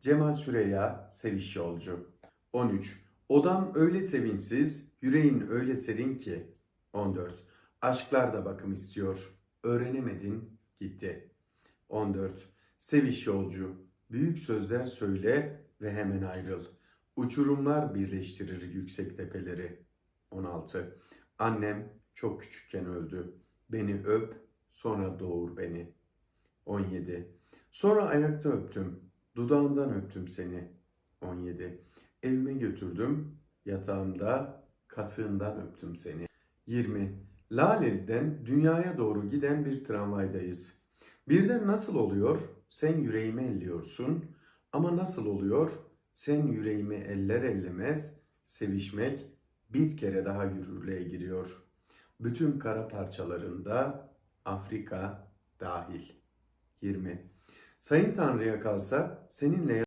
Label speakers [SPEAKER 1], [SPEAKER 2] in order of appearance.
[SPEAKER 1] Cemal Süreya Seviş Yolcu 13. Odam öyle sevinçsiz, yüreğin öyle serin ki 14. Aşklar da bakım istiyor, öğrenemedin gitti 14. Seviş Yolcu Büyük sözler söyle ve hemen ayrıl. Uçurumlar birleştirir yüksek tepeleri 16. Annem çok küçükken öldü. Beni öp, sonra doğur beni. 17. Sonra ayakta öptüm. Dudağından öptüm seni. 17. Evime götürdüm. Yatağımda kasığından öptüm seni. 20. Laleli'den dünyaya doğru giden bir tramvaydayız. Birden nasıl oluyor? Sen yüreğimi elliyorsun. Ama nasıl oluyor? Sen yüreğimi eller ellemez. Sevişmek bir kere daha yürürlüğe giriyor. Bütün kara parçalarında Afrika dahil. 20. Sayın Tanrı'ya kalsa seninle